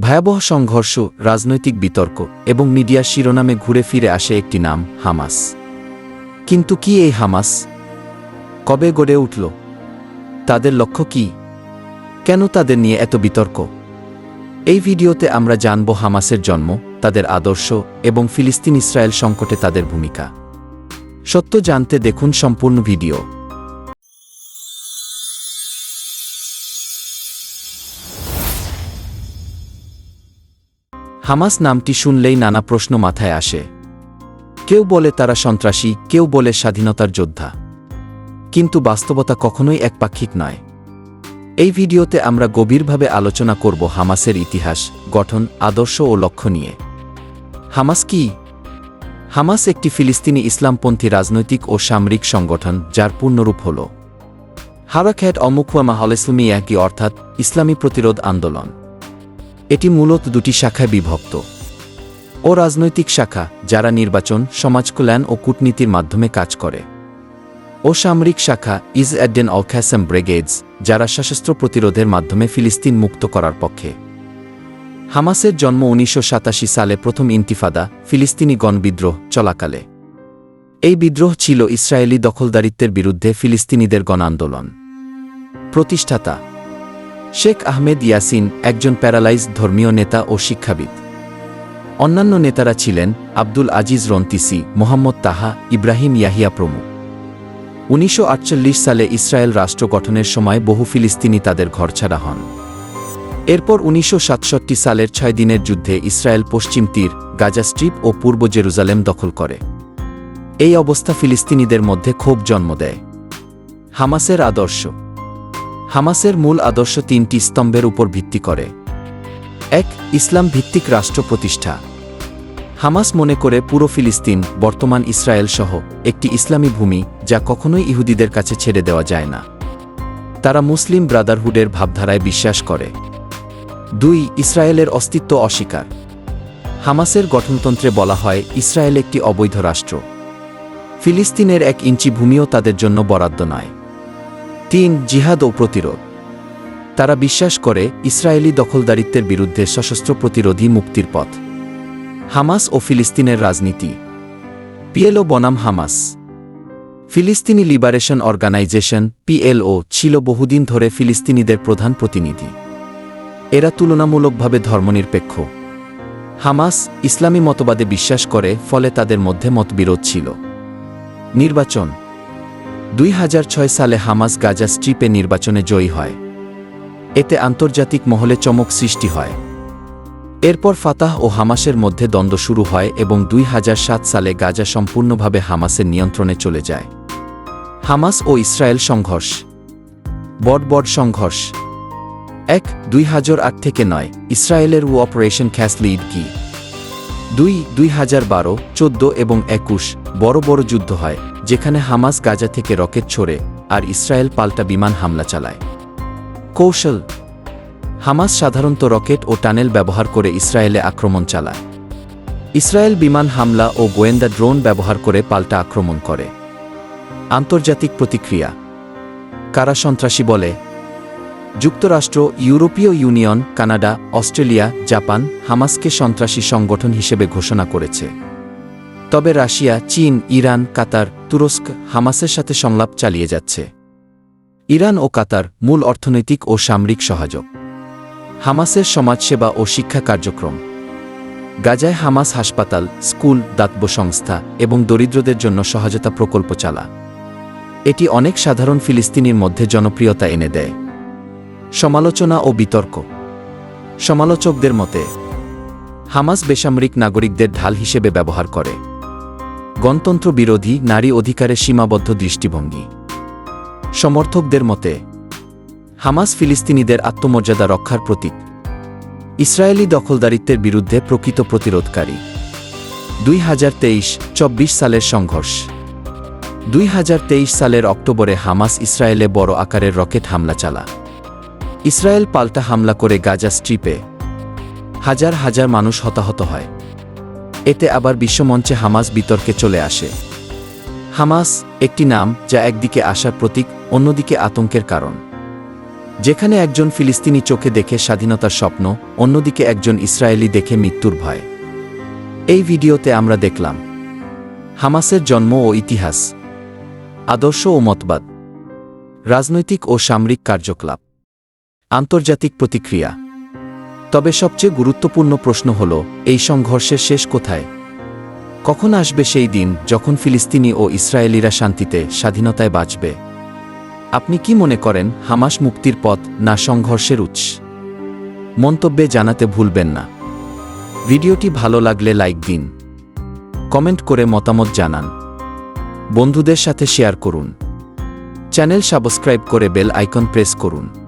ভয়াবহ সংঘর্ষ, রাজনৈতিক বিতর্ক এবং মিডিয়ার শিরোনামে ঘুরে ফিরে আসে একটি নাম, হামাস। কিন্তু কি এই হামাস? কবে গড়ে উঠল? তাদের লক্ষ্য কি? কেন তাদের নিয়ে এত বিতর্ক? এই ভিডিওতে আমরা জানব হামাসের জন্ম, তাদের আদর্শ এবং ফিলিস্তিন ইসরায়েল সংকটে তাদের ভূমিকা। সত্য জানতে দেখুন সম্পূর্ণ ভিডিও। হামাস নামটি শুনলেই নানা প্রশ্ন মাথায় আসে। কেউ বলে তারা সন্ত্রাসী, কেউ বলে স্বাধীনতার যোদ্ধা। কিন্তু বাস্তবতা কখনোই একপাক্ষিক নয়। এই ভিডিওতে আমরা গভীরভাবে আলোচনা করব হামাসের ইতিহাস, গঠন, আদর্শ ও লক্ষ্য নিয়ে। হামাস কি? হামাস একটি ফিলিস্তিনি ইসলামপন্থী রাজনৈতিক ও সামরিক সংগঠন, যার পূর্ণরূপ হল হারাখ্যাট অমুকুয়ামা কি অর্থাৎ ইসলামী প্রতিরোধ আন্দোলন। এটি মূলত দুটি শাখায় বিভক্ত। ও রাজনৈতিক শাখা, যারা নির্বাচন সমাজকল্যাণ ও কূটনীতির মাধ্যমে কাজ করে। ও সামরিক শাখা, ইজ অ্যাডেন অলখ্যাসম ব্রিগেডস, যারা সশস্ত্র প্রতিরোধের মাধ্যমে ফিলিস্তিন মুক্ত করার পক্ষে। হামাসের জন্ম উনিশশো সাতাশি সালে প্রথম ইন্তিফাদা, ফিলিস্তিনি গণবিদ্রোহ চলাকালে। এই বিদ্রোহ ছিল ইসরায়েলি দখলদারিত্বের বিরুদ্ধে ফিলিস্তিনিদের গণ আন্দোলন। প্রতিষ্ঠাতা শেখ আহমেদ ইয়াসিন একজন প্যারালাইজ ধর্মীয় নেতা ও শিক্ষাবিদ। অন্যান্য নেতারা ছিলেন আব্দুল আজিজ রন্তিসি, মোহাম্মদ তাহা, ইব্রাহিম ইয়াহিয়া প্রমুখ। উনিশশো আটচল্লিশ সালে ইসরায়েল রাষ্ট্র গঠনের সময় বহু ফিলিস্তিনি তাদের ঘরছাড়া হন। এরপর উনিশশো সাতষট্টি সালের ছয় দিনের যুদ্ধে ইসরায়েল পশ্চিম তীর, গাজা স্ট্রিপ ও পূর্ব জেরুজালেম দখল করে। এই অবস্থা ফিলিস্তিনিদের মধ্যে ক্ষোভ জন্ম দেয়। হামাসের আদর্শ হামাসের মূল আদর্শ তিনটি স্তম্ভের উপর ভিত্তি করে। এক ইসলাম ভিত্তিক রাষ্ট্র প্রতিষ্ঠা। হামাস মনে করে পুরো ফিলিস্তিন, বর্তমান ইসরায়েল সহ, একটি ইসলামী ভূমি, যা কখনোই ইহুদিদের কাছে ছেড়ে দেওয়া যায় না। তারা মুসলিম ব্রাদারহুডের ভাবধারায় বিশ্বাস করে। দুই, ইসরায়েলের অস্তিত্ব অস্বীকার। হামাসের গঠনতন্ত্রে বলা হয়, ইসরায়েল একটি অবৈধ রাষ্ট্র। ফিলিস্তিনের এক ইঞ্চি ভূমিও তাদের জন্য বরাদ্দ নয়। তিন জিহাদ ও প্রতিরোধ। তারা বিশ্বাস করে ইসরায়েলি দখলদারিত্বের বিরুদ্ধে সশস্ত্র প্রতিরোধী মুক্তির পথ। হামাস ও ফিলিস্তিনের রাজনীতি। পিএলও বনাম হামাস। ফিলিস্তিনি লিবারেশন অর্গানাইজেশন, পিএলও, ছিল বহুদিন ধরে ফিলিস্তিনিদের প্রধান প্রতিনিধি। এরা তুলনামূলকভাবে ধর্মনিরপেক্ষ। হামাস ইসলামী মতবাদে বিশ্বাস করে, ফলে তাদের মধ্যে মতবিরোধ ছিল। নির্বাচন। দুই হাজার ছয় সালে হামাস গাজা স্ট্রিপে নির্বাচনে জয়ী হয়। এতে আন্তর্জাতিক মহলে চমক সৃষ্টি হয়। এরপর ফাতাহ ও হামাসের মধ্যে দ্বন্দ্ব শুরু হয় এবং দুই হাজার সাত সালে গাজা সম্পূর্ণভাবে হামাসের নিয়ন্ত্রণে চলে যায়। হামাস ও ইসরায়েল সংঘর্ষ। বড় সংঘর্ষ। এক, দুই থেকে নয়, ইসরায়েলের ও অপারেশন খ্যাস লিড কি? দুই দুই হাজার বারো, চোদ্দ এবং একুশ বড় বড় যুদ্ধ হয়, যেখানে হামাস গাজা থেকে রকেট ছোড়ে আর ইসরায়েল পাল্টা বিমান হামলা চালায়। কৌশল। হামাস সাধারণত রকেট ও টানেল ব্যবহার করে ইসরায়েলে আক্রমণ চালায়। ইসরায়েল বিমান হামলা ও গোয়েন্দা ড্রোন ব্যবহার করে পাল্টা আক্রমণ করে। আন্তর্জাতিক প্রতিক্রিয়া। কারা সন্ত্রাসী বলে? যুক্তরাষ্ট্র, ইউরোপীয় ইউনিয়ন, কানাডা, অস্ট্রেলিয়া, জাপান হামাসকে সন্ত্রাসী সংগঠন হিসেবে ঘোষণা করেছে। তবে রাশিয়া, চীন, ইরান, কাতার, তুরস্ক হামাসের সাথে সংলাপ চালিয়ে যাচ্ছে। ইরান ও কাতার মূল অর্থনৈতিক ও সামরিক সহযোগ। হামাসের সমাজসেবা ও শিক্ষা কার্যক্রম। গাজায় হামাস হাসপাতাল, স্কুল, দাতব্য সংস্থা এবং দরিদ্রদের জন্য সহায়তা প্রকল্প চালা। এটি অনেক সাধারণ ফিলিস্তিনির মধ্যে জনপ্রিয়তা এনে দেয়। সমালোচনা ও বিতর্ক। সমালোচকদের মতে, হামাস বেসামরিক নাগরিকদের ঢাল হিসেবে ব্যবহার করে। গণতন্ত্র বিরোধী নারী অধিকারের সীমাবদ্ধ দৃষ্টিভঙ্গি। সমর্থকদের মতে, হামাস ফিলিস্তিনিদের আত্মমর্যাদা রক্ষার প্রতীক। ইসরায়েলি দখলদারিত্বের বিরুদ্ধে প্রকৃত প্রতিরোধকারী। দুই হাজার তেইশ চব্বিশ সালের সংঘর্ষ। দুই হাজার তেইশ সালের অক্টোবরে হামাস ইসরায়েলে বড় আকারের রকেট হামলা চালা ইসরায়েল পাল্টা হামলা করে গাজা স্ট্রিপে হাজার হাজার মানুষ হতাহত হয়। এতে আবার বিশ্বমঞ্চে হামাস বিতর্কে চলে আসে। হামাস একটি নাম যা একদিকে আশার প্রতীক, অন্যদিকে আতঙ্কের কারণ। যেখানে একজন ফিলিস্তিনি চোখে দেখে স্বাধীনতার স্বপ্ন, অন্যদিকে একজন ইসরায়েলি দেখে মৃত্যুর ভয়। এই ভিডিওতে আমরা দেখলাম হামাসের জন্ম ও ইতিহাস, আদর্শ ও মতবাদ, রাজনৈতিক ও সামরিক কার্যকলাপ। আন্তর্জাতিক প্রতিক্রিয়া। তবে সবচেয়ে গুরুত্বপূর্ণ প্রশ্ন হল, এই সংঘর্ষের শেষ কোথায়? কখন আসবে সেই দিন যখন ফিলিস্তিনি ও ইসরায়েলিরা শান্তিতে, স্বাধীনতায় বাঁচবে? আপনি কি মনে করেন, হামাস মুক্তির পথ না সংঘর্ষের উৎস? মন্তব্যে জানাতে ভুলবেন না। ভিডিওটি ভালো লাগলে লাইক দিন। কমেন্ট করে মতামত জানান। বন্ধুদের সাথে শেয়ার করুন। চ্যানেল সাবস্ক্রাইব করে বেল আইকন প্রেস করুন।